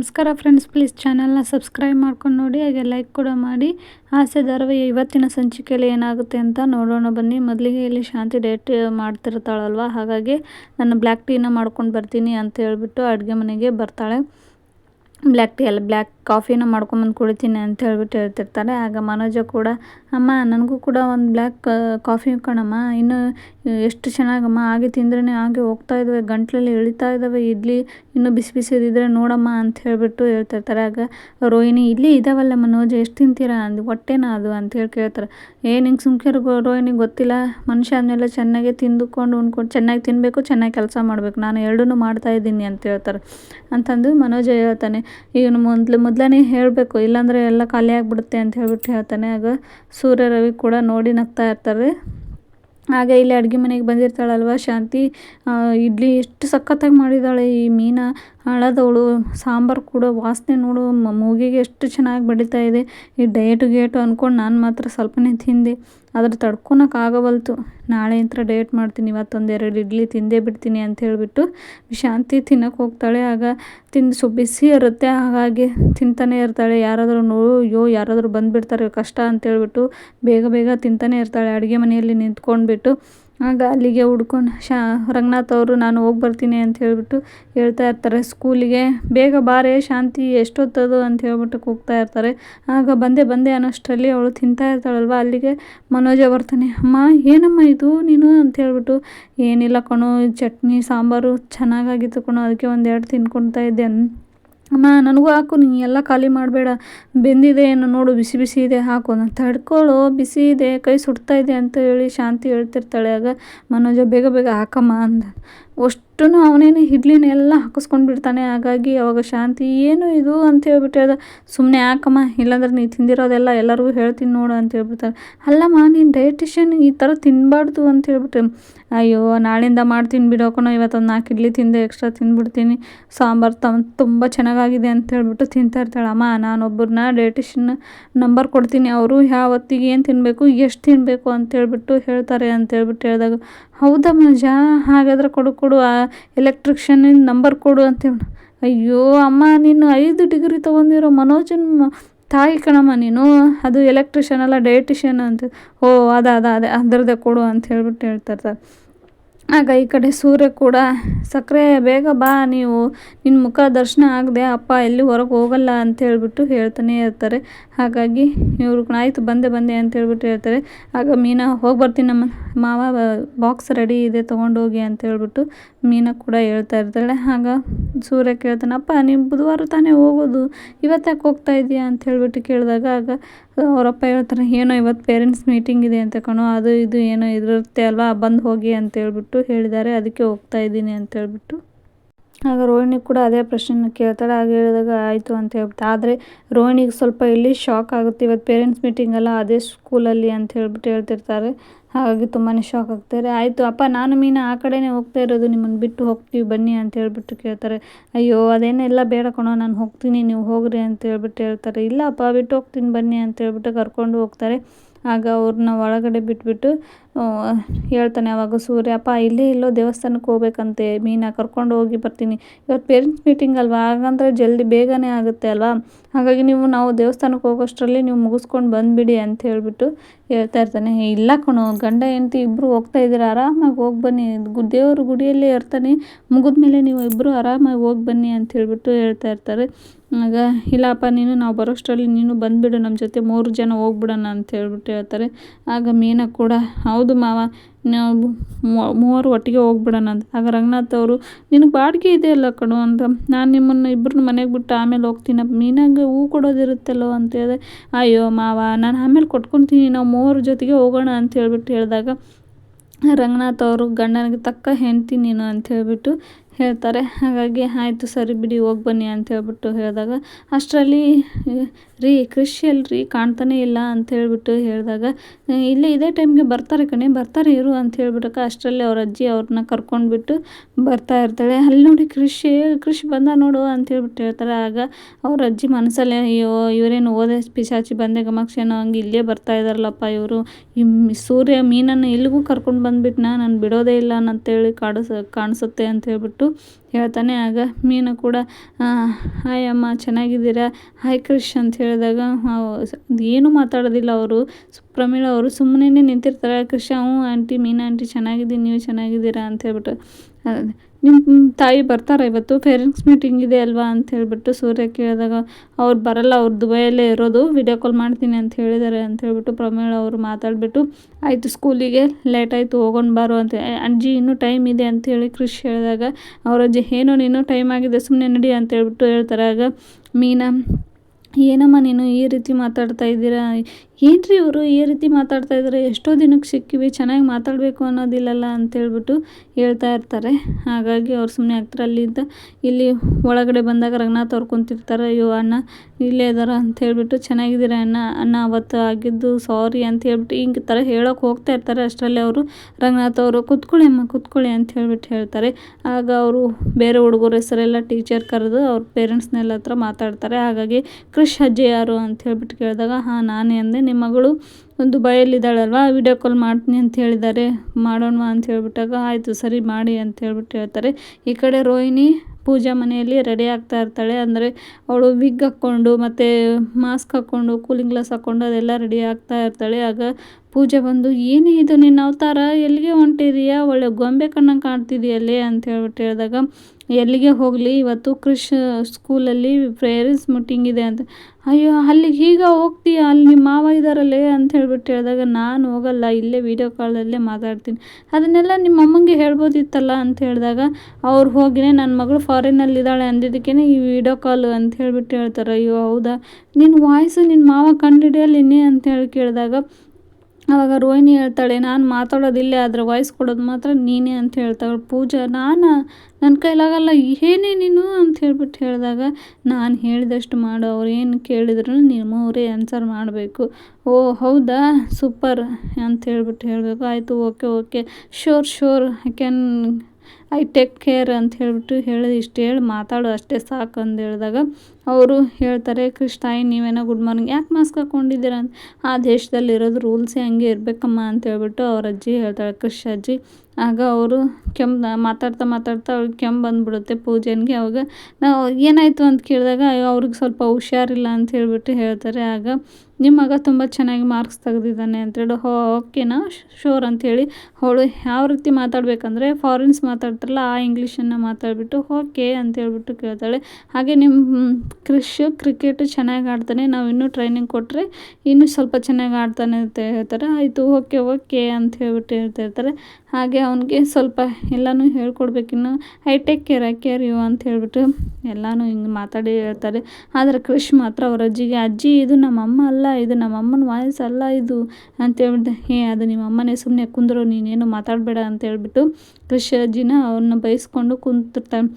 ನಮಸ್ಕಾರ friends please ಚಾನಲ್ನ subscribe ಮಾಡ್ಕೊಂಡು ನೋಡಿ, ಹಾಗೆ ಲೈಕ್ ಕೂಡ ಮಾಡಿ. ಆಸೆ ಧಾರಾವಾಹಿ ಇವತ್ತಿನ ಸಂಚಿಕೆಯಲ್ಲಿ ಏನಾಗುತ್ತೆ ಅಂತ ನೋಡೋಣ ಬನ್ನಿ. ಮೊದಲಿಗೆ ಇಲ್ಲಿ ಶಾಂತಿ ಡೇಟ್ ಮಾಡ್ತಿರ್ತಾಳಲ್ವ? ಹಾಗಾಗಿ ನಾನು ಬ್ಲ್ಯಾಕ್ ಟೀನ ಮಾಡ್ಕೊಂಡು ಬರ್ತೀನಿ ಅಂತ ಹೇಳ್ಬಿಟ್ಟು ಅಡುಗೆ ಮನೆಗೆ ಬರ್ತಾಳೆ. ಬ್ಲ್ಯಾಕ್ ಟೀ ಅಲ್ಲ, ಬ್ಲ್ಯಾಕ್ ಕಾಫಿನ ಮಾಡ್ಕೊಂಬಂದು ಕುಡಿತೀನಿ ಅಂತ ಹೇಳ್ಬಿಟ್ಟು ಹೇಳ್ತಿರ್ತಾರೆ. ಆಗ ಮನೋಜ ಕೂಡ, ಅಮ್ಮ, ನನಗೂ ಕೂಡ ಒಂದು ಬ್ಲ್ಯಾಕ್ ಕಾಫಿ ಕಣಮ್ಮ. ಇನ್ನೂ ಎಷ್ಟು ಚೆನ್ನಾಗಮ್ಮ. ಹಾಗೆ ತಿಂದ್ರೇ ಹಾಗೆ ಹೋಗ್ತಾ ಇದ್ದಾವೆ ಗಂಟ್ಲಲ್ಲಿ ಇಳಿತಾ ಇದ್ದಾವೆ ಇಡ್ಲಿ ಇನ್ನೂ ಬಿಸಿ ಬಿಸಿ ಇದ್ದಿದ್ರೆ ನೋಡಮ್ಮ ಅಂತ ಹೇಳ್ಬಿಟ್ಟು ಹೇಳ್ತಿರ್ತಾರೆ. ಆಗ ರೋಹಿಣಿ, ಇಲ್ಲಿ ಇದಾವಲ್ಲ ಮನೋಜ, ಎಷ್ಟು ತಿಂತೀರಾ? ಅಂದು, ಹೊಟ್ಟೆನಾ ಅದು? ಅಂತ ಹೇಳಿ ಕೇಳ್ತಾರೆ. ಏ, ನಿಂಗೆ ಸುಮ್ಕೆ ರೋಹಿಣಿ, ಗೊತ್ತಿಲ್ಲ. ಮನುಷ್ಯ ಅದನ್ನೆಲ್ಲ ಚೆನ್ನಾಗೆ ತಿಂದುಕೊಂಡು ಉಣ್ಕೊಂಡು, ಚೆನ್ನಾಗಿ ತಿನ್ನಬೇಕು ಚೆನ್ನಾಗಿ ಕೆಲಸ ಮಾಡಬೇಕು. ನಾನು ಎರಡೂ ಮಾಡ್ತಾ ಇದ್ದೀನಿ ಅಂತ ಹೇಳ್ತಾರೆ. ಅಂತಂದು ಮನೋಜ ಹೇಳ್ತಾನೆ. ಈಗ ಮೊದಲು, ಮೊದಲನೇ ಹೇಳಬೇಕು, ಇಲ್ಲಾಂದರೆ ಎಲ್ಲ ಖಾಲಿ ಆಗಿಬಿಡುತ್ತೆ ಅಂತ ಹೇಳ್ಬಿಟ್ಟು ಹೇಳ್ತಾನೆ. ಆಗ ಸೂರ್ಯ, ರವಿ ಕೂಡ ನೋಡಿ ನಗ್ತಾ ಇರ್ತಾರೆ. ಆಗ ಇಲ್ಲಿ ಅಡುಗೆ ಮನೆಗೆ ಬಂದಿರ್ತಾಳಲ್ವ ಶಾಂತಿ? ಇಡ್ಲಿ ಎಷ್ಟು ಸಖತ್ತಾಗಿ ಮಾಡಿದ್ದಾಳೆ ಈ ಮೀನಾ? ಹಳದವಳು ಸಾಂಬಾರು ಕೂಡ ವಾಸನೆ ನೋಡು ಮೂಗಿಗೆ ಎಷ್ಟು ಚೆನ್ನಾಗಿ ಬಡಿತಾ ಇದೆ. ಈ ಡಯಟು ಗೇಟು ಅಂದ್ಕೊಂಡು ನಾನು ಮಾತ್ರ ಸ್ವಲ್ಪನೇ ತಿಂದೆ. ಆದ್ರೆ ತಡ್ಕೊಳಕ್ಕೆ ಆಗವಲ್ತು. ನಾಳೆ ಇಂತ್ರ ಡಯಟ್ ಮಾಡ್ತೀನಿ ಇವತ್ತೊಂದು ಎರಡು ಇಡ್ಲಿ ತಿಂದೇ ಬಿಡ್ತೀನಿ ಅಂತ ಹೇಳಿಬಿಟ್ಟು ಶಾಂತಿ ತಿನ್ನಕ್ಕೆ ಹೋಗ್ತಾಳೆ. ಆಗ ತಿಂದು ಸೊ, ಬಿಸಿ ಇರುತ್ತೆ, ಹಾಗಾಗಿ ತಿಂತಾನೆ ಇರ್ತಾಳೆ. ಯಾರಾದರೂ ನೋ, ಅಯ್ಯೋ, ಯಾರಾದರೂ ಬಂದುಬಿಡ್ತಾರೆ, ಕಷ್ಟ ಅಂತೇಳ್ಬಿಟ್ಟು ಬೇಗ ಬೇಗ ತಿಂತಾನೆ ಇರ್ತಾಳೆ. ಅಡುಗೆ ಮನೆಯಲ್ಲಿ ನಿಂತ್ಕೊಂಡ್ಬಿಟ್ಟು ಆಗ ಅಲ್ಲಿಗೆ ಹುಡ್ಕೊಂಡು, ಶಾ, ರಂಗನಾಥ್ ಅವರು ನಾನು ಹೋಗಿ ಬರ್ತೀನಿ ಅಂತ ಹೇಳಿಬಿಟ್ಟು ಹೇಳ್ತಾ ಇರ್ತಾರೆ. ಸ್ಕೂಲಿಗೆ, ಬೇಗ ಬಾರೆ ಶಾಂತಿ ಎಷ್ಟೊತ್ತದು? ಅಂತ ಹೇಳ್ಬಿಟ್ಟು ಕೂಗ್ತಾ ಇರ್ತಾರೆ. ಆಗ ಬಂದೆ ಬಂದೆ ಅನ್ನೋಷ್ಟರಲ್ಲಿ ಅವಳು ತಿಂತಾ ಇರ್ತಾಳಲ್ವ, ಅಲ್ಲಿಗೆ ಮನೋಜ ಬರ್ತಾನೆ, ಅಮ್ಮ, ಏನಮ್ಮ ಇದು ನೀನು? ಅಂತ ಹೇಳ್ಬಿಟ್ಟು, ಏನಿಲ್ಲ ಕಣೋ, ಚಟ್ನಿ, ಸಾಂಬಾರು ಚೆನ್ನಾಗಾಗಿತ್ತು ಕಣೋ, ಅದಕ್ಕೆ ಒಂದೆರಡು ತಿನ್ಕೊಳ್ತಾ ಇದ್ದೆ. ಅಮ್ಮ, ನನಗೂ ಹಾಕು ನೀನು ಎಲ್ಲ ಖಾಲಿ ಮಾಡಬೇಡ. ಬೆಂದಿದೆ ಏನು ನೋಡು, ಬಿಸಿ ಬಿಸಿ ಇದೆ, ಹಾಕು. ನಾನು ತಡ್ಕೊಳ್ಳೋ ಬಿಸಿ ಇದೆ, ಕೈ ಸುಡ್ತಾ ಇದೆ ಅಂತ ಹೇಳಿ ಶಾಂತಿ ಹೇಳ್ತಿರ್ತಾಳೆ. ಆಗ ಮನೋಜ, ಬೇಗ ಬೇಗ ಹಾಕಮ್ಮ ಅಂದ. ಅಷ್ಟು ಅವನೇನು ಇಡ್ಲಿನೆಲ್ಲ ಹಾಕಿಸ್ಕೊಂಡು ಬಿಡ್ತಾನೆ. ಹಾಗಾಗಿ ಅವಾಗ ಶಾಂತಿ, ಏನು ಇದು? ಅಂತ ಹೇಳ್ಬಿಟ್ಟು ಹೇಳ್ದೆ. ಸುಮ್ಮನೆ ಯಾಕಮ್ಮ? ಇಲ್ಲಾಂದ್ರೆ ನೀ ತಿಂದಿರೋದೆಲ್ಲ ಎಲ್ಲರಿಗೂ ಹೇಳ್ತೀನಿ ನೋಡು ಅಂತ ಹೇಳ್ಬಿಡ್ತಾರೆ ಅಲ್ಲಮ್ಮ, ನೀನು ಡಯಟಿಷಿಯನ್ ಈ ಥರ ತಿನ್ನಬಾರ್ದು ಅಂತ ಹೇಳ್ಬಿಟ್ಟು. ಅಯ್ಯೋ, ನಾಳಿಂದ ಮಾಡ್ತೀನಿ ಬಿಡೋಕನೋ ಇವತ್ತೊಂದು ನಾಲ್ಕು ಇಡ್ಲಿ ತಿಂದೆ, ಎಕ್ಸ್ಟ್ರಾ ತಿಂದ್ಬಿಡ್ತೀನಿ ಸಾಂಬಾರು ತಮ್, ತುಂಬ ಚೆನ್ನಾಗಾಗಿದೆ ಅಂತ ಹೇಳ್ಬಿಟ್ಟು ತಿಂತಾ ಇರ್ತಾಳೆ. ಅಮ್ಮ, ನಾನೊಬ್ಬರನ್ನ ಡಯಟಿಷನ್ ನಂಬರ್ ಕೊಡ್ತೀನಿ. ಅವರು ಯಾವತ್ತಿಗೆ ಏನು ತಿನ್ನಬೇಕು ಎಷ್ಟು ತಿನ್ನಬೇಕು ಅಂತ ಹೇಳ್ಬಿಟ್ಟು ಹೇಳ್ತಾರೆ ಅಂತ ಹೇಳ್ಬಿಟ್ಟು ಹೇಳಿದಾಗ ಹೌದಾ ಮನುಜ? ಹಾಗಾದರೆ ಕೊಡು ಕೊಡು. ಆ ಎಲೆಕ್ಟ್ರಿಷಿಯನ್ ನಂಬರ್ ಕೊಡು ಅಂತೇಳಿ ಅಯ್ಯೋ, ಅಮ್ಮ, ನೀನು ಐದು ಡಿಗ್ರಿ ತೊಗೊಂಡಿರೋ ಮನೋಜನ್ ತಾಯಿ ಕಣಮ್ಮ ನೀನು? ಅದು ಎಲೆಕ್ಟ್ರಿಷಿಯನ್ ಅಲ್ಲ ಡಯಟಿಷಿಯನ್ ಅಂತ. ಓ, ಅದ ಅದ, ಅದೇ, ಅದರದ್ದೇ ಕೊಡು ಅಂತ ಹೇಳ್ಬಿಟ್ಟು ಹೇಳ್ತಾ ಇರ್ತಾರೆ. ಆಗ ಈ ಕಡೆ ಸೂರ್ಯ ಕೂಡ ಸಕ್ಕರೆ ಬೇಗ ಬಾ, ನೀವು ನಿನ್ನ ಮುಖ ದರ್ಶನ ಆಗದೆ, ಅಪ್ಪ ಎಲ್ಲಿ ಹೊರಗೆ ಹೋಗಲ್ಲ ಅಂತ ಹೇಳ್ಬಿಟ್ಟು ಹೇಳ್ತಾನೆ ಇರ್ತಾರೆ. ಹಾಗಾಗಿ ಇವರು ಆಯಿತು, ಬಂದೆ ಬಂದೆ ಅಂತ ಹೇಳ್ಬಿಟ್ಟು ಹೇಳ್ತಾರೆ. ಆಗ ಮೀನಾ, ಹೋಗಿ ಬರ್ತೀನಿ ನಮ್ಮ ಮಾವ, ಬಾಕ್ಸ್ ರೆಡಿ ಇದೆ, ತೊಗೊಂಡೋಗಿ ಅಂತ ಹೇಳ್ಬಿಟ್ಟು ಮೀನಾ ಕೂಡ ಹೇಳ್ತಾ ಇರ್ತಾಳೆ. ಆಗ ಸೂರ್ಯ ಕೇಳ್ತಾನೆ, ಅಪ್ಪ ನೀವು ಬುಧವಾರ ತಾನೇ ಹೋಗೋದು ಇವತ್ತಾಕೆ ಹೋಗ್ತಾ ಇದೆಯಾ? ಅಂತ ಹೇಳ್ಬಿಟ್ಟು ಕೇಳಿದಾಗ, ಆಗ ಅವರಪ್ಪ ಹೇಳ್ತಾರೆ, ಏನೋ ಇವತ್ತು ಪೇರೆಂಟ್ಸ್ ಮೀಟಿಂಗ್ ಇದೆ ಅಂತ ಕಣೋ, ಅದು ಇದು ಏನೋ ಇರುತ್ತೆ ಅಲ್ವಾ, ಬಂದು ಹೋಗಿ ಅಂತ ಹೇಳ್ಬಿಟ್ಟು ಹೇಳಿದ್ದಾರೆ, ಅದಕ್ಕೆ ಹೋಗ್ತಾ ಇದ್ದೀನಿ ಅಂತ ಹೇಳ್ಬಿಟ್ಟು ಆಗ ರೋಹಿಣಿ ಕೂಡ ಅದೇ ಪ್ರಶ್ನೆ ಕೇಳ್ತಾಳೆ ಆಗ ಹೇಳಿದಾಗ ಆಯಿತು ಅಂತ ಹೇಳ್ಬಿಟ್ಟು. ಆದರೆ ರೋಹಿಣಿಗೆ ಸ್ವಲ್ಪ ಇಲ್ಲಿ ಶಾಕ್ ಆಗುತ್ತೆ. ಇವತ್ತು ಪೇರೆಂಟ್ಸ್ ಮೀಟಿಂಗ್ ಅಲ್ಲ, ಅದೇ ಸ್ಕೂಲಲ್ಲಿ ಅಂತ ಹೇಳ್ಬಿಟ್ಟು ಹೇಳ್ತಿರ್ತಾರೆ. ಹಾಗಾಗಿ ತುಂಬಾ ಶಾಕ್ ಆಗ್ತಾರೆ. ಆಯಿತು, ಅಪ್ಪ, ನಾನು ಮೀನು, ಆ ಕಡೆನೇ ಹೋಗ್ತಾ ಇರೋದು ನಿಮ್ಮನ್ನು ಬಿಟ್ಟು ಹೋಗ್ತೀವಿ, ಬನ್ನಿ ಅಂತ ಹೇಳ್ಬಿಟ್ಟು ಕೇಳ್ತಾರೆ. ಅಯ್ಯೋ ಅದೇನೆಲ್ಲ ಬೇಡ ಕಣೋ, ನಾನು ಹೋಗ್ತೀನಿ, ನೀವು ಹೋಗ್ರಿ ಅಂತ ಹೇಳ್ಬಿಟ್ಟು ಹೇಳ್ತಾರೆ. ಇಲ್ಲ, ಅಪ್ಪ, ಬಿಟ್ಟು ಹೋಗ್ತೀನಿ, ಬನ್ನಿ ಅಂತ ಹೇಳ್ಬಿಟ್ಟು ಕರ್ಕೊಂಡು ಹೋಗ್ತಾರೆ. ಆಗ ಅವ್ರನ್ನ ಒಳಗಡೆ ಬಿಟ್ಬಿಟ್ಟು ಹೇಳ್ತಾನೆ ಅವಾಗ ಸೂರ್ಯಪ್ಪ ಇಲ್ಲೇ ಇಲ್ಲೋ ದೇವಸ್ಥಾನಕ್ಕೆ ಹೋಗ್ಬೇಕಂತೆ, ಮೀನಾ ಕರ್ಕೊಂಡು ಹೋಗಿ ಬರ್ತೀನಿ. ಇವತ್ತು ಪೇರೆಂಟ್ಸ್ ಮೀಟಿಂಗ್ ಅಲ್ವಾ? ಹಾಗಂದ್ರೆ ಜಲ್ದಿ ಬೇಗನೆ ಆಗುತ್ತೆ ಅಲ್ವಾ? ಹಾಗಾಗಿ ನೀವು, ನಾವು ದೇವಸ್ಥಾನಕ್ಕೆ ಹೋಗೋಷ್ಟರಲ್ಲಿ ನೀವು ಮುಗಿಸ್ಕೊಂಡು ಬಂದುಬಿಡಿ ಅಂತ ಹೇಳಿಬಿಟ್ಟು ಹೇಳ್ತಾ ಇರ್ತಾನೆ. ಇಲ್ಲ ಕಣೋ, ಗಂಡ, ಹೆಂಡತಿ ಇಬ್ಬರು ಹೋಗ್ತಾ ಇದ್ದೀರಾ? ಆರಾಮಾಗಿ ಹೋಗಿ ಬನ್ನಿ. ದೇವ್ರ ಗುಡಿಯಲ್ಲೇ ಇರ್ತಾನೆ. ಮುಗಿದ್ಮೇಲೆ ನೀವು ಇಬ್ಬರು ಆರಾಮಾಗಿ ಹೋಗಿ ಬನ್ನಿ ಅಂತ ಹೇಳಿಬಿಟ್ಟು ಹೇಳ್ತಾ ಇರ್ತಾರೆ. ಆಗ ಇಲ್ಲಪ್ಪ ನೀನು ನಾವು ಬರೋಷ್ಟರಲ್ಲಿ ನೀನು ಬಂದುಬಿಡು, ನಮ್ಮ ಜೊತೆ ಮೂರು ಜನ ಹೋಗ್ಬಿಡೋಣ ಅಂತ ಹೇಳ್ಬಿಟ್ಟು ಹೇಳ್ತಾರೆ. ಆಗ ಮೀನಾ ಕೂಡ, ಹೌದು ಮಾವ, ನಾವು ಮೂವರು ಒಟ್ಟಿಗೆ ಹೋಗ್ಬಿಡೋಣ ಅಂತ. ಆಗ ರಂಗನಾಥ್ ಅವರು, ನಿನಗೆ ಬಾಡಿಗೆ ಇದೆಯಲ್ಲ ಕಣೋ ಅಂತ, ನಾನು ನಿಮ್ಮನ್ನು ಇಬ್ಬರನ್ನ ಮನೆಗೆ ಬಿಟ್ಟು ಆಮೇಲೆ ಹೋಗ್ತೀನಿ. ಮೀನಾಗೆ ಹೂ ಕೊಡೋದಿರುತ್ತಲ್ಲೋ ಅಂತ ಹೇಳಿದೆ. ಅಯ್ಯೋ ಮಾವ, ನಾನು ಆಮೇಲೆ ಕೊಟ್ಕೊತೀನಿ, ನಾವು ಮೂವರ ಜೊತೆಗೆ ಹೋಗೋಣ ಅಂತ ಹೇಳ್ಬಿಟ್ಟು ಹೇಳಿದಾಗ, ರಂಗನಾಥ್ ಅವರು, ಗಂಡನಿಗೆ ತಕ್ಕ ಹೆಂಡ್ತಿ ನೀನು ಅಂತ ಹೇಳ್ಬಿಟ್ಟು ಹೇಳ್ತಾರೆ. ಹಾಗಾಗಿ ಆಯಿತು ಸರಿ ಬಿಡಿ, ಹೋಗಿ ಬನ್ನಿ ಅಂತ ಹೇಳ್ಬಿಟ್ಟು ಹೇಳಿದಾಗ, ಅಷ್ಟರಲ್ಲಿ ರೀ ಕೃಷಿ ಅಲ್ರಿ, ಕಾಣ್ತಾನೇ ಇಲ್ಲ ಅಂತ ಹೇಳ್ಬಿಟ್ಟು ಹೇಳಿದಾಗ ಇಲ್ಲೇ ಇದೇ ಟೈಮ್ಗೆ ಬರ್ತಾರೆ ಕಣೆ, ಬರ್ತಾರೆ ಇರು ಅಂತ ಹೇಳ್ಬಿಟ್ಟಕ್ಕ ಅಷ್ಟರಲ್ಲಿ ಅವ್ರ ಅಜ್ಜಿ ಅವ್ರನ್ನ ಕರ್ಕೊಂಡ್ಬಿಟ್ಟು ಬರ್ತಾ ಇರ್ತಾಳೆ. ಅಲ್ಲಿ ನೋಡಿ ಕೃಷಿ ಕೃಷಿ ಬಂದ ನೋಡು ಅಂತ ಹೇಳ್ಬಿಟ್ಟು ಹೇಳ್ತಾರೆ. ಆಗ ಅವ್ರ ಅಜ್ಜಿ ಮನಸ್ಸಲ್ಲೇ, ಅಯ್ಯೋ, ಇವರೇನು ಓದೆ ಪಿಶಾಚಿ ಬಂದೆ ಗಮಕ್ಷೇನೋ, ಹಂಗೆ ಇಲ್ಲೇ ಬರ್ತಾ ಇದ್ದಾರಲ್ಲಪ್ಪ ಇವರು. ಸೂರ್ಯ ಮೀನನ್ನು ಇಲ್ಲಿಗೂ ಕರ್ಕೊಂಡು ಬಂದ್ಬಿಟ್ನ? ನಾನು ಬಿಡೋದೇ ಇಲ್ಲ ಅಂತೇಳಿ ಕಾಡಿಸ್, ಕಾಣಿಸುತ್ತೆ ಅಂತ ಹೇಳ್ಬಿಟ್ಟು ಹೇಳ್ಬಿಟ್ಟು ಹೇಳ್ತಾನೆ. ಆಗ ಮೀನು ಕೂಡ ಹಾಯ್ ಅಮ್ಮ, ಚೆನ್ನಾಗಿದ್ದೀರಾ? ಹಾಯ್ ಕ್ರಿಶ್ ಅಂತ ಹೇಳಿದಾಗ ಏನು ಮಾತಾಡೋದಿಲ್ಲ ಅವರು. ಪ್ರಮೀಳ ಅವರು ಸುಮ್ಮನೆ ನಿಂತಿರ್ತಾರೆ. ಕೃಷ್ಣ ಹ್ಞೂ, ಆಂಟಿ, ಮೀನಾ, ಆಂಟಿ, ಚೆನ್ನಾಗಿದ್ದೀನಿ, ನೀವು ಚೆನ್ನಾಗಿದ್ದೀರಾ? ಅಂತ ಹೇಳ್ಬಿಟ್ಟು ನಿಮ್ಮ ತಾಯಿ ಬರ್ತಾರೆ ಇವತ್ತು? ಪೇರೆಂಟ್ಸ್ ಮೀಟಿಂಗ್ ಇದೆ ಅಲ್ವಾ ಅಂತ ಹೇಳಿಬಿಟ್ಟು ಸೂರ್ಯ ಕೇಳಿದಾಗ, ಅವ್ರು ಬರಲ್ಲ, ಅವ್ರು ದುಬೈಯಲ್ಲೇ ಇರೋದು ವಿಡಿಯೋ ಕಾಲ್ ಮಾಡ್ತೀನಿ ಅಂತ ಹೇಳಿದ್ದಾರೆ ಅಂತ ಹೇಳ್ಬಿಟ್ಟು ಪ್ರಮೇಳ ಅವರು ಮಾತಾಡಿಬಿಟ್ಟು, ಆಯಿತು ಸ್ಕೂಲಿಗೆ ಲೇಟ್ ಆಯಿತು, ಹೋಗೋಣ ಬಾರು ಅಂತ. ಅಜ್ಜಿ, ಇನ್ನೂ ಟೈಮ್ ಇದೆ ಅಂತ ಹೇಳಿ ಕೃಷಿ ಹೇಳಿದಾಗ, ಅವ್ರ ಅಜ್ಜಿ, ಏನೋ ನೀನು ಟೈಮ್ ಆಗಿದೆ ಸುಮ್ಮನೆ ನಡಿ ಅಂತ ಹೇಳ್ಬಿಟ್ಟು ಹೇಳ್ತಾರೆ. ಆಗ ಮೀನಾ, ಏನಮ್ಮ ನೀನು ಈ ರೀತಿ ಮಾತಾಡ್ತಾ ಇದ್ದೀರಾ? ಏನ್ರಿ ಇವರು ಈ ರೀತಿ ಮಾತಾಡ್ತಾ ಇದ್ದಾರೆ ಎಷ್ಟೋ ದಿನಕ್ಕೆ ಸಿಕ್ಕಿವಿ, ಚೆನ್ನಾಗಿ ಮಾತಾಡಬೇಕು ಅನ್ನೋದಿಲ್ಲಲ್ಲ ಅಂತೇಳ್ಬಿಟ್ಟು ಹೇಳ್ತಾ ಇರ್ತಾರೆ. ಹಾಗಾಗಿ ಅವ್ರು ಸುಮ್ಮನೆ ಆಗ್ತಾರೆ ಅಲ್ಲಿಂದ ಇಲ್ಲಿ ಒಳಗಡೆ ಬಂದಾಗ ರಂಗನಾಥ್ ಅವ್ರು ಕುಂತಿರ್ತಾರೆ, ಅಯ್ಯೋ ಅಣ್ಣ, ಇಲ್ಲೇ ಇದಾರ ಅಂತ ಹೇಳ್ಬಿಟ್ಟು, ಚೆನ್ನಾಗಿದ್ದೀರ ಅಣ್ಣ? ಅಣ್ಣ ಅವತ್ತು ಆಗಿದ್ದು ಸಾರಿ ಅಂತ ಹೇಳ್ಬಿಟ್ಟು, ಹಿಂಗೆ ಥರ ಹೇಳೋಕೆ ಹೋಗ್ತಾ ಇರ್ತಾರೆ. ಅಷ್ಟರಲ್ಲಿ ಅವರು ರಂಗನಾಥ್ ಅವರು, ಕೂತ್ಕೊಳ್ಳಿ ಅಮ್ಮ, ಕೂತ್ಕೊಳ್ಳಿ ಅಂತ ಹೇಳ್ಬಿಟ್ಟು ಹೇಳ್ತಾರೆ. ಆಗ ಅವರು ಬೇರೆ ಹುಡುಗರ ಹೆಸರೆಲ್ಲ ಟೀಚರ್ ಕರೆದು ಅವ್ರ ಪೇರೆಂಟ್ಸ್ನೆಲ್ಲ ಹತ್ರ ಮಾತಾಡ್ತಾರೆ. ಹಾಗಾಗಿ ಕೃಷ್ ಅಜ್ಜೆ ಯಾರು ಅಂತ ಹೇಳ್ಬಿಟ್ಟು ಕೇಳಿದಾಗ, ಹಾಂ, ನಾನೇ ಅಂದೆ. ಮಗಳು ದುಬೈಯಲ್ಲಿದ್ದಾಳಲ್ವ ವಿಡಿಯೋ ಕಾಲ್ ಮಾಡ್ತೀನಿ ಅಂತ ಹೇಳಿದ್ದಾರೆ. ಮಾಡೋಣ ಅಂತ ಹೇಳ್ಬಿಟ್ಟಾಗ, ಆಯಿತು ಸರಿ ಮಾಡಿ ಅಂತ ಹೇಳ್ಬಿಟ್ಟು ಹೇಳ್ತಾರೆ. ಈ ಕಡೆ ರೋಹಿಣಿ ಪೂಜಾ ಮನೆಯಲ್ಲಿ ರೆಡಿ ಆಗ್ತಾ ಇರ್ತಾಳೆ. ಅಂದರೆ ಅವಳು ವಿಗ್ ಹಾಕ್ಕೊಂಡು ಮತ್ತು ಮಾಸ್ಕ್ ಹಾಕ್ಕೊಂಡು ಕೂಲಿಂಗ್ ಗ್ಲಾಸ್ ಹಾಕ್ಕೊಂಡು ಅದೆಲ್ಲ ರೆಡಿ ಆಗ್ತಾ ಇರ್ತಾಳೆ. ಆಗ ಪೂಜೆ ಬಂದು, ಏನೇ ಇದು ನಿನ್ನ ಅವತಾರ? ಎಲ್ಲಿಗೆ ಹೊಂಟಿದೀಯಾ? ಒಳ್ಳೆ ಗೊಂಬೆ ಕಣ್ಣಂಗೆ ಕಾಣ್ತಿದೆಯಲ್ಲೇ ಅಂತ ಹೇಳ್ಬಿಟ್ಟು ಹೇಳಿದಾಗ, ಎಲ್ಲಿಗೆ ಹೋಗಲಿ? ಇವತ್ತು ಕ್ರಿಶ್ ಸ್ಕೂಲಲ್ಲಿ ಪ್ರೇಯರ್ಸ್ ಮೀಟಿಂಗ್ ಇದೆ ಅಂತ. ಅಯ್ಯೋ, ಅಲ್ಲಿಗೆ ಈಗ ಹೋಗ್ತೀಯ? ಅಲ್ಲಿ ನಿಮ್ಮ ಮಾವ ಇದ್ದಾರಲ್ಲೇ ಅಂತ ಹೇಳ್ಬಿಟ್ಟು ಹೇಳಿದಾಗ, ನಾನು ಹೋಗಲ್ಲ, ಇಲ್ಲೇ ವೀಡಿಯೋ ಕಾಲಲ್ಲೇ ಮಾತಾಡ್ತೀನಿ. ಅದನ್ನೆಲ್ಲ ನಿಮ್ಮ ಅಮ್ಮಂಗೆ ಹೇಳ್ಬೋದಿತ್ತಲ್ಲ ಅಂತ ಹೇಳಿದಾಗ, ಅವ್ರು ಹೋಗಿನೇ ನನ್ನ ಮಗಳು ಫಾರಿನಲ್ಲಿದ್ದಾಳೆ ಅಂದಿದ್ದಕ್ಕೇ ಈ ವಿಡಿಯೋ ಕಾಲು ಅಂತ ಹೇಳ್ಬಿಟ್ಟು ಹೇಳ್ತಾರೆ. ಅಯ್ಯೋ, ಹೌದಾ? ನಿನ್ನ ವಾಯ್ಸು ನಿನ್ನ ಮಾವ ಕಂಡು ಅಂತ ಹೇಳಿ ಕೇಳಿದಾಗ ಆವಾಗ ರೋಹಿಣಿ ಹೇಳ್ತಾಳೆ, ನಾನು ಮಾತಾಡೋದಿಲ್ಲ, ಆದರೆ ವಾಯ್ಸ್ ಕೊಡೋದು ಮಾತ್ರ ನೀನೇ ಅಂತ ಹೇಳ್ತಾಳೆ. ಪೂಜಾ, ನಾನು? ನನ್ನ ಕೈಲಾಗಲ್ಲ, ಏನೇ ನೀನು? ಅಂತ ಹೇಳ್ಬಿಟ್ಟು ಹೇಳಿದಾಗ, ನಾನು ಹೇಳಿದಷ್ಟು ಮಾಡು, ಅವ್ರು ಏನು ಕೇಳಿದ್ರು ನೀವು ಅವರೇ ಆನ್ಸರ್ ಮಾಡಬೇಕು. ಓ, ಹೌದಾ? ಸೂಪರ್. ಅಂತ ಹೇಳ್ಬಿಟ್ಟು ಹೇಳಬೇಕು. ಆಯಿತು okay okay sure sure I can I take care ಅಂತ ಹೇಳಿಬಿಟ್ಟು ಹೇಳಿ ಇಷ್ಟು ಹೇಳಿ ಮಾತಾಡು ಅಷ್ಟೇ ಸಾಕು ಅಂತ ಹೇಳಿದಾಗ ಅವರು ಹೇಳ್ತಾರೆ ಕೃಷ್ಣಾಯಿ ನೀವೇನೋ ಗುಡ್ ಮಾರ್ನಿಂಗ್ ಯಾಕೆ ಮಾಸ್ಕ್ ಹಾಕ್ಕೊಂಡಿದ್ದೀರ ಅಂತ. ಆ ದೇಶದಲ್ಲಿರೋದು ರೂಲ್ಸೇ ಹಂಗೆ ಇರಬೇಕಮ್ಮ ಅಂತ ಹೇಳ್ಬಿಟ್ಟು ಅವ್ರ ಅಜ್ಜಿ ಹೇಳ್ತಾಳೆ ಕೃಷ್ ಅಜ್ಜಿ ಆಗ ಅವರು ಕೆಮ್ಮು ಮಾತಾಡ್ತಾ ಮಾತಾಡ್ತಾ ಅವ್ರಿಗೆ ಕೆಮ್ಮು ಬಂದುಬಿಡುತ್ತೆ ಪೂಜೆನಿಗೆ. ಅವಾಗ ನಾವು ಏನಾಯಿತು ಅಂತ ಕೇಳಿದಾಗ ಅವ್ರಿಗೆ ಸ್ವಲ್ಪ ಹುಷಾರಿಲ್ಲ ಅಂತ ಹೇಳಿಬಿಟ್ಟು ಹೇಳ್ತಾರೆ. ಆಗ ನಿಮ್ಮ ಮಗ ತುಂಬ ಚೆನ್ನಾಗಿ ಮಾರ್ಕ್ಸ್ ತೆಗೆದಿದ್ದಾನೆ ಅಂತೇಳಿ ಹೋ ಓಕೆನಾ ಶೋರ್ ಅಂಥೇಳಿ ಅವಳು ಯಾವ ರೀತಿ ಮಾತಾಡಬೇಕಂದ್ರೆ ಫಾರಿನ್ಸ್ ಮಾತಾಡ್ತಾರಲ್ಲ ಆ ಇಂಗ್ಲೀಷನ್ನು ಮಾತಾಡಿಬಿಟ್ಟು ಓಕೆ ಅಂತ ಹೇಳ್ಬಿಟ್ಟು ಕೇಳ್ತಾಳೆ. ಹಾಗೆ ನಿಮ್ಮ ಕ್ರಿಶ್ ಕ್ರಿಕೆಟ್ ಚೆನ್ನಾಗಿ ಆಡ್ತಾನೆ. ನಾವು ಇನ್ನೂ ಟ್ರೈನಿಂಗ್ ಕೊಟ್ಟರೆ ಇನ್ನೂ ಸ್ವಲ್ಪ ಚೆನ್ನಾಗಿ ಆಡ್ತಾನೆ ಅಂತ ಹೇಳ್ತಾರೆ. ಆಯಿತು ಓಕೆ ಓಕೆ ಅಂತ ಹೇಳ್ಬಿಟ್ಟು ಹೇಳ್ತಾ ಇರ್ತಾರೆ. ಹಾಗೆ ಅವನಿಗೆ ಸ್ವಲ್ಪ ಎಲ್ಲನೂ ಹೇಳ್ಕೊಡ್ಬೇಕಿನ್ನು I take care I care you ಅಂತ ಹೇಳಿಬಿಟ್ಟು ಎಲ್ಲನೂ ಹಿಂಗೆ ಮಾತಾಡಿ ಹೇಳ್ತಾರೆ. ಆದರೆ ಕ್ರಿಶ್ ಮಾತ್ರ ಅವ್ರ ಅಜ್ಜಿಗೆ, ಅಜ್ಜಿ, ಇದು ನಮ್ಮಮ್ಮ ಅಲ್ಲ, ಇದು ನಮ್ಮಮ್ಮನ ವಾಯ್ಸ್ ಅಲ್ಲ ಇದು ಅಂತ ಹೇಳ್ಬಿಟ್ಟು ಏ ಅದು ನಿಮ್ಮ ಅಮ್ಮನೇ ಸುಮ್ಮನೆ ಕುಂದರು, ನೀನೇನು ಮಾತಾಡಬೇಡ ಅಂತ ಹೇಳ್ಬಿಟ್ಟು ಕ್ರಿಶ್ ಅಜ್ಜಿನ ಅವ್ರನ್ನ ಬೈಸ್ಕೊಂಡು ಕುಂತಿರ್ತಾನೆ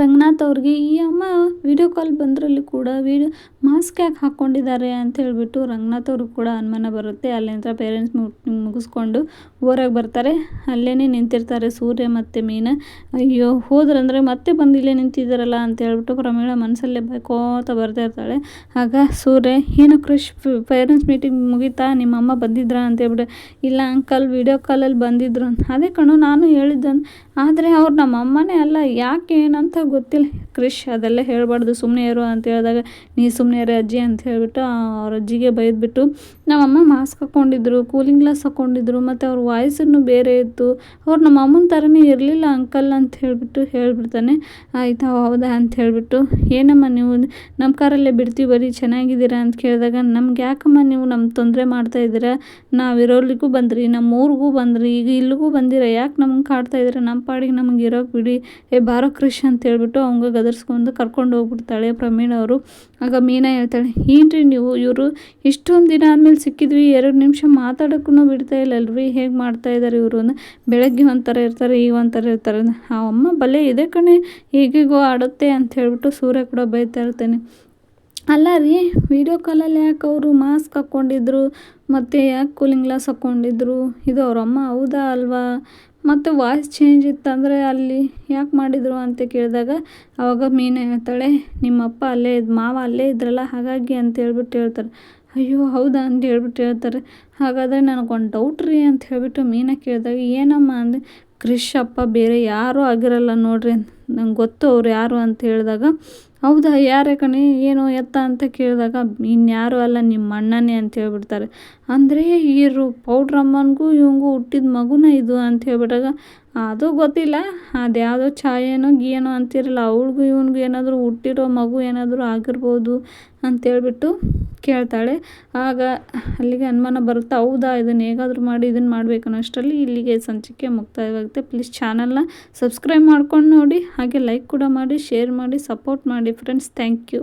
ರಂಗನಾಥ್ ಅವ್ರಿಗೆ, ಈ ಅಮ್ಮ ವೀಡಿಯೋ ಕಾಲ್ ಬಂದರಲ್ಲಿ ಕೂಡ ವೀಡಿಯೋ ಮಾಸ್ಕ್ ಯಾಕೆ ಹಾಕ್ಕೊಂಡಿದ್ದಾರೆ ಅಂತ ಹೇಳಿಬಿಟ್ಟು ರಂಗನಾಥ್ ಅವ್ರಿಗೆ ಕೂಡ ಅನುಮಾನ ಬರುತ್ತೆ. ಅಲ್ಲಿಂದ ಪೇರೆಂಟ್ಸ್ ಮುಗಿಸ್ಕೊಂಡು ಊರಾಗೆ ಬರ್ತಾರೆ. ಅಲ್ಲೇ ನಿಂತಿರ್ತಾರೆ ಸೂರ್ಯ ಮತ್ತು ಮೀನಾ. ಅಯ್ಯೋ, ಹೋದ್ರಂದರೆ ಮತ್ತೆ ಬಂದು ಇಲ್ಲೇ ನಿಂತಿದ್ದಾರಲ್ಲ ಅಂತ ಹೇಳ್ಬಿಟ್ಟು ಪ್ರಮೀಳ ಮನಸ್ಸಲ್ಲೇ ಬೈಕೋತ ಬರ್ತಾ ಇರ್ತಾಳೆ. ಆಗ ಸೂರ್ಯ, ಏನು ಕ್ರಿಶ್ ಪೇರೆಂಟ್ಸ್ ಮೀಟಿಂಗ್ ಮುಗೀತಾ? ನಿಮ್ಮ ಅಮ್ಮ ಬಂದಿದ್ರಾ? ಅಂತ ಹೇಳ್ಬಿಟ್ಟು, ಇಲ್ಲ ಅಂಕಲ್ ವೀಡಿಯೋ ಕಾಲಲ್ಲಿ ಬಂದಿದ್ರು. ಅದೇ ಕಣು, ನಾನು ಹೇಳಿದ್ದಂತ ಆದರೆ ಅವ್ರು ನಮ್ಮ ಅಮ್ಮನೇ ಅಲ್ಲ. ಯಾಕೆ? ಏನಂತ ಗೊತ್ತಿಲ್ಲ. ಕ್ರಿಶ್ ಅದೆಲ್ಲ ಹೇಳಬಾರ್ದು. ಸುಮ್ಮನೆ ಇರು ಅಂತ ಹೇಳಿದಾಗ, ನೀ ಸುಮ್ಮನೆ ಇರೋ ಅಜ್ಜಿ ಅಂತ ಹೇಳಿಬಿಟ್ಟು ಅವ್ರ ಅಜ್ಜಿಗೆ ಬೈದ್ಬಿಟ್ಟು, ನಮ್ಮಮ್ಮ ಮಾಸ್ಕ್ ಹಾಕ್ಕೊಂಡಿದ್ರು ಕೂಲಿಂಗ್ ಗ್ಲಾಸ್ ಹಾಕ್ಕೊಂಡಿದ್ರು ಮತ್ತು ಅವ್ರ ವಾಯ್ಸನ್ನು ಬೇರೆ ಇತ್ತು. ಅವ್ರು ನಮ್ಮ ಅಮ್ಮನ ಥರನೇ ಇರಲಿಲ್ಲ ಅಂಕಲ್ ಅಂತ ಹೇಳಿಬಿಟ್ಟು ಹೇಳಿಬಿಡ್ತಾನೆ. ಆಯಿತಾ, ಹೌದಾ ಅಂತ ಹೇಳಿಬಿಟ್ಟು, ಏನಮ್ಮ ನೀವು? ನಮ್ಮ ಕಾರಲ್ಲೇ ಬಿಡ್ತೀವಿ ಬರೀ, ಚೆನ್ನಾಗಿದ್ದೀರಾ ಅಂತ ಕೇಳಿದಾಗ, ನಮ್ಗೆ ಯಾಕಮ್ಮ ನೀವು ನಮ್ಮ ತೊಂದರೆ ಮಾಡ್ತಾ ಇದ್ದೀರಾ? ನಾವಿರೋರ್ಲಿಗೂ ಬಂದ್ರಿ ನಮ್ಮ ಊರಿಗೂ ಬಂದ್ರಿ, ಈಗ ಇಲ್ಲಿಗೂ ಬಂದಿರ? ಯಾಕೆ ನಮ್ಗೆ ಕಾಡ್ತಾ ಇದ್ದೀರಾ? ನಮ್ಮ ಪಾಡಿಗೆ ನಮ್ಗೆ ಇರೋಕೆ ಬಿಡಿ. ಏ, ಬಾರೋ ಕ್ರಿಶ್ ಅಂತ ಹೇಳ್ಬಿಟ್ಟು ಅವಂಗ ಗದರ್ಸ್ಕೊಂಡು ಕರ್ಕೊಂಡು ಹೋಗ್ಬಿಡ್ತಾಳೆ ಪ್ರಮೀಣ ಅವರು. ಆಗ ಮೀನಾ ಹೇಳ್ತಾಳೆ ಏನ್ರಿ ನೀವು, ಇವರು ಇಷ್ಟೊಂದು ದಿನ ಆದಮೇಲೆ ಸಿಕ್ಕಿದ್ವಿ, ಎರಡು ನಿಮಿಷ ಮಾತಾಡೋಕ್ಕೂ ಬಿಡ್ತಾ ಇಲ್ಲಲ್ರಿ, ಹೇಗೆ ಮಾಡ್ತಾ ಇದ್ದಾರೆ ಇವರು ಅಂದ್ರೆ ಬೆಳಗ್ಗೆ ಒಂಥರ ಇರ್ತಾರೆ, ಈಗ ಒಂಥರ ಇರ್ತಾರೆ ಆ ಅಮ್ಮ ಬಲೆ ಇದೆ ಕಣೆ, ಹೇಗಿಗೋ ಆಡುತ್ತೆ ಅಂತ ಹೇಳ್ಬಿಟ್ಟು ಸೂರ್ಯ ಕೂಡ ಬೈತಾ ಇರ್ತೇನೆ. ಅಲ್ಲ ರೀ, ವಿಡಿಯೋ ಕಾಲಲ್ಲಿ ಯಾಕೆ ಅವರು ಮಾಸ್ಕ್ ಹಾಕ್ಕೊಂಡಿದ್ರು, ಮತ್ತು ಯಾಕೆ ಕೂಲಿಂಗ್ ಗ್ಲಾಸ್ ಹಾಕ್ಕೊಂಡಿದ್ರು? ಇದು ಅವ್ರ ಅಮ್ಮ ಹೌದಾ ಅಲ್ವಾ? ಮತ್ತು ವಾಯ್ಸ್ ಚೇಂಜ್ ಇತ್ತಂದರೆ ಅಲ್ಲಿ ಯಾಕೆ ಮಾಡಿದರು ಅಂತ ಕೇಳಿದಾಗ, ಅವಾಗ ಮೀನು ಹೇಳ್ತಾಳೆ, ನಿಮ್ಮಪ್ಪ ಅಲ್ಲೇ ಇದು, ಮಾವ ಅಲ್ಲೇ ಇದ್ರಲ್ಲ, ಹಾಗಾಗಿ ಅಂತ ಹೇಳ್ಬಿಟ್ಟು ಹೇಳ್ತಾರೆ. ಅಯ್ಯೋ, ಹೌದಾ? ಅಂತ ಹೇಳ್ಬಿಟ್ಟು ಹೇಳ್ತಾರೆ. ಹಾಗಾದರೆ ನನಗೊಂದು ಡೌಟ್ ರೀ ಅಂತ ಹೇಳಿಬಿಟ್ಟು ಮೀನ ಕೇಳಿದಾಗ, ಏನಮ್ಮ ಅಂದೆ? ಕ್ರಿಶ್ ಅಪ್ಪ ಬೇರೆ ಯಾರೂ ಆಗಿರಲ್ಲ ನೋಡ್ರಿ, ನಂಗೆ ಗೊತ್ತು ಅವ್ರು ಯಾರು ಅಂತ ಹೇಳಿದಾಗ, ಹೌದಾ, ಯಾರೇ ಕಣೆ, ಏನು ಎತ್ತ ಅಂತ ಕೇಳಿದಾಗ, ಇನ್ಯಾರೂ ಅಲ್ಲ ನಿಮ್ಮ ಅಣ್ಣನೇ ಅಂತ ಹೇಳ್ಬಿಡ್ತಾರೆ. ಅಂದರೆ ಇವರು ಪೌಡ್ರಮ್ಮನಿಗೂ ಇವಂಗೂ ಹುಟ್ಟಿದ ಮಗುನ ಇದು ಅಂತ ಹೇಳ್ಬಿಟ್ಟಾಗ, ಅದು ಗೊತ್ತಿಲ್ಲ, ಅದ್ಯಾವುದೋ ಛಾಯೇನೋ ಗೀಯೇನೋ ಅಂತಿರಲ್ಲ, ಅವಳಿಗೂ ಇವನಿಗೂ ಏನಾದರೂ ಹುಟ್ಟಿರೋ ಮಗು ಏನಾದರೂ ಆಗಿರ್ಬೋದು ಅಂತೇಳ್ಬಿಟ್ಟು ಕೇಳ್ತಾಳೆ. ಆಗ ಅಲ್ಲಿಗೆ ಅನುಮಾನ ಬರುತ್ತೆ, ಹೌದಾ ಇದನ್ನು ಹೇಗಾದರೂ ಮಾಡಿ ಇದನ್ನು ಮಾಡಬೇಕು ಅನ್ನೋಷ್ಟರಲ್ಲಿ ಇಲ್ಲಿಗೆ ಸಂಚಿಕೆ ಮುಕ್ತಾಯವಾಗುತ್ತೆ. ಪ್ಲೀಸ್ ಚಾನಲ್ನ ಸಬ್ಸ್ಕ್ರೈಬ್ ಮಾಡ್ಕೊಂಡು ನೋಡಿ, ಹಾಗೆ ಲೈಕ್ ಕೂಡ ಮಾಡಿ, ಶೇರ್ ಮಾಡಿ, ಸಪೋರ್ಟ್ ಮಾಡಿ, ಫ್ರೆಂಡ್ಸ್ ಥ್ಯಾಂಕ್ ಯು.